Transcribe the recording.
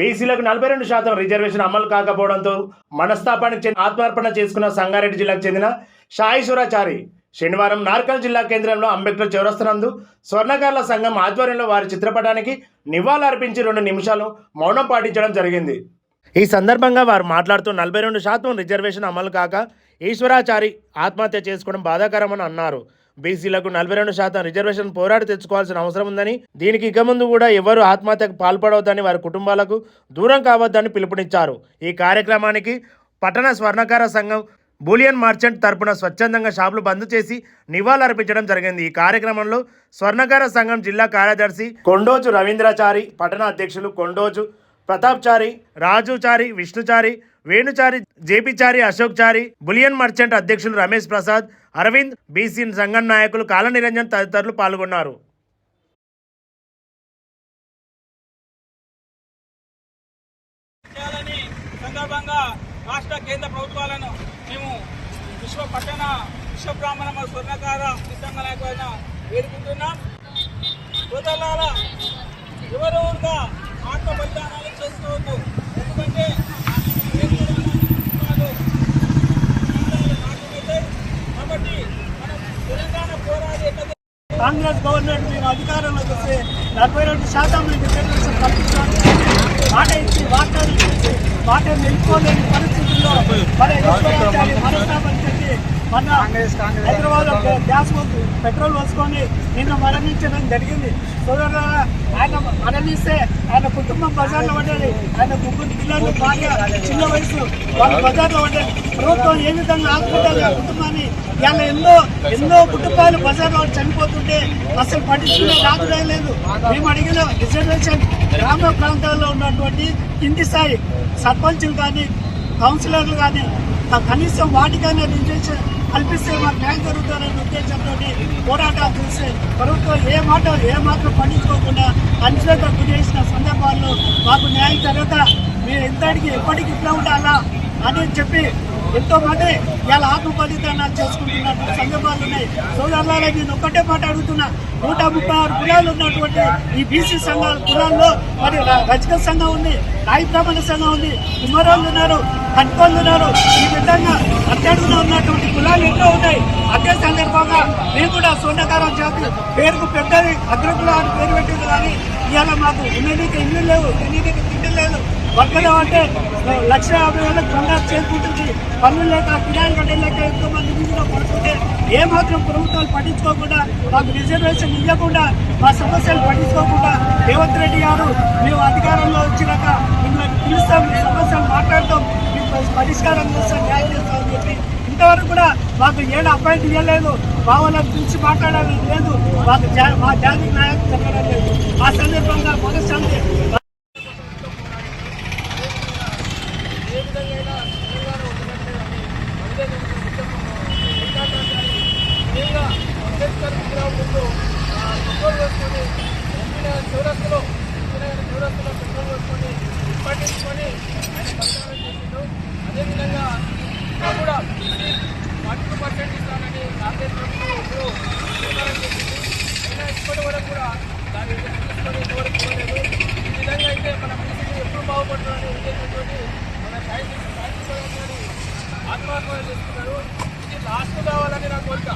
బీసీలకు నలభై రెండు శాతం రిజర్వేషన్ అమలు కాకపోవడంతో మనస్తాపానికి చెంది ఆత్మార్పణ చేసుకున్న సంగారెడ్డి జిల్లాకు చెందిన సాయిశ్వరాచారి శనివారం నార్కల్ జిల్లా కేంద్రంలో అంబేద్కర్ చౌరస్తనందు స్వర్ణకారుల సంఘం ఆధ్వర్యంలో వారి చిత్రపటానికి నివాళులర్పించి రెండు నిమిషాలు మౌనం పాటించడం జరిగింది. ఈ సందర్భంగా వారు మాట్లాడుతూ నలభై రెండు శాతం రిజర్వేషన్ అమలు కాక ఈశ్వరాచారి ఆత్మహత్య చేసుకోవడం బాధాకరమని అన్నారు. బీసీలకు నలభై రెండు శాతం రిజర్వేషన్ పోరాడి తెచ్చుకోవాల్సిన అవసరం ఉందని దీనికి ఇక ముందు కూడా ఎవరు ఆత్మహత్యకు పాల్పడవద్దని వారి కుటుంబాలకు దూరం కావద్దని పిలుపునిచ్చారు. ఈ కార్యక్రమానికి పట్టణ స్వర్ణకార సంఘం బూలియన్ మార్చెంట్ తరపున స్వచ్ఛందంగా షాపులు బంద్ చేసి నివాళులర్పించడం జరిగింది. ఈ కార్యక్రమంలో స్వర్ణకార సంఘం జిల్లా కార్యదర్శి కొండోజు రవీంద్రచారి పట్టణ అధ్యక్షులు కొండోజు ప్రతాప్చారి రాజుచారి విష్ణుచారి వేణుచారి జేపీచారి అశోక్ చారి బులియన్ మర్చెంట్ అధ్యక్షులు రమేష్ ప్రసాద్ అరవింద్ బీసీ సంఘం నాయకులు కాలనిరంజన్ తదితరులు పాల్గొన్నారు. సందర్భంగా రాష్ట్ర కేంద్ర ప్రభుత్వాలను మేము విశ్వ పట్టణ విశ్వ బ్రాహ్మణ స్వర్ణకార నాయకులైన వేడుకుంటున్నాం. కాంగ్రెస్ గవర్నమెంట్ మేము అధికారంలోకి వస్తే నలభై రెండు శాతం మేము రిజర్వేషన్ కల్పించాలని మాట ఇచ్చి వాటాలు మాట నిలుపుకోలేని పరిస్థితుల్లో మన ఎదుర్కోవాలి మనస్తాపం హైదరాబాద్ గ్యాస్ పోసు- పెట్రోల్ పోసుకొని నిన్న మరణించడం జరిగింది. సోదరు ఆయన మరణిస్తే ఆయన కుటుంబం బజార్లో పడ్డది. ఆయన ముగ్గురు పిల్లలు భార్య చిన్న వయసు. వాళ్ళ బజార్లో పడ్డది. ప్రభుత్వం ఏ విధంగా ఆదుకుంటారు ఆ కుటుంబాన్ని? ఇవాళ ఎన్నో ఎన్నో కుటుంబాలు బజార్లో చనిపోతుంటే అసలు పట్టించుకునే రాజుడే లేదు. మేము అడిగిన రిజర్వేషన్ గ్రామ ప్రాంతాల్లో ఉన్నటువంటి కింది స్థాయి సర్పంచులు కానీ కౌన్సిలర్లు కానీ కనీసం వాటికైనా రిజర్వేషన్ కల్పిస్తే మాకు న్యాయం జరుగుతుందనే ఉద్దేశంతో పోరాటాలు చేస్తే ప్రభుత్వం ఏ మాట ఏ మాత్రం పట్టించుకోకుండా అన్నిశ్వేత గురి చేసిన సందర్భాల్లో మాకు న్యాయం జరగక మేము ఎంతటికి ఎప్పటికి ఇట్లా ఉండాలా? అని చెప్పి ఎంతో మంది ఇలా ఆత్మ బలిదానాలు చేసుకుంటున్నటువంటి సందర్భాలు ఉన్నాయి. సోదరులారా నేను ఒక్కటే మాట అడుగుతున్నా. నూట ముప్పై ఆరు కులాలు ఉన్నటువంటి ఈ బీసీ సంఘాల కులాల్లో మరి రజక సంఘం ఉంది నాయి బ్రాహ్మణ సంఘం ఉంది. కుమ్మరోళ్ళు ఉన్నారు కట్కోళ్ళు ఉన్నారు. ఈ విధంగా అత్యడుగున ఉన్నటువంటి కులాలు ఎన్నో ఉన్నాయి. అదే సందర్భంగా మేము కూడా సోనకారం జాతి పేరుకు పెద్దది అగ్రకుల అని పేరు పెట్టింది కానీ ఇవాళ మాకు ఉన్నదికి ఇల్లు లేవు తినేదికి తిండి లేదు. వర్గలు అంటే లక్ష యాభై వేలకు బంగారు చేరుకుంటుంది పనులు లేక కిరాయి కట్టే లేక ఎంతో మంది వీధిలో పడుతుంటే ఏమాత్రం ప్రభుత్వాలు పట్టించుకోకుండా మాకు రిజర్వేషన్ ఇవ్వకుండా మా సమస్యలు పట్టించుకోకుండా రేవంత్ రెడ్డి గారు మేము అధికారంలో వచ్చినాక మిమ్మల్ని పిలుస్తాం మీ సమస్యలు మాట్లాడతాం మీకు పరిష్కారం చేస్తాం న్యాయం చేస్తామని చెప్పి ఇంతవరకు కూడా మాకు ఏడు అపాయింట్ ఇవ్వలేదు. మా వాళ్ళని పిలిచి మాట్లాడాలని లేదు. మాకు మా జాతికి నాయకులు చెప్పడం లేదు. ఆ సందర్భంగా మనశ్శాంతి ఏ విధంగా అయినా తెలంగాణ ఉండదంటే అంతే ముఖ్యంగా అంబేద్కర్ విగ్రహం ముందు పెట్రోల్ వేసుకొని ఎంపీ చౌరస్తలో ఎంపీ చౌరస్తలో పెట్రోల్ వేసుకొని పట్టించుకొని ఆయన బలిదానం చేసిండు అదేవిధంగా ఇంకా కూడా ఫార్టీ పర్సెంట్ ఇస్తానని కాంగ్రెస్ ప్రభుత్వం ఇప్పుడు ప్రచారం చేసింది అయినా ఇప్పటి వరకు కూడా దాన్ని తీసుకొని ఇంతవరకు ఈ విధంగా అయితే మన బీసీలు ఎప్పుడు బాగుపడుతుందని ఉద్దేశంతో మన సాయి సాయి ఆత్మహత్య చేస్తున్నారు ఇది లాస్ట్ కావాలని నా కోరిక.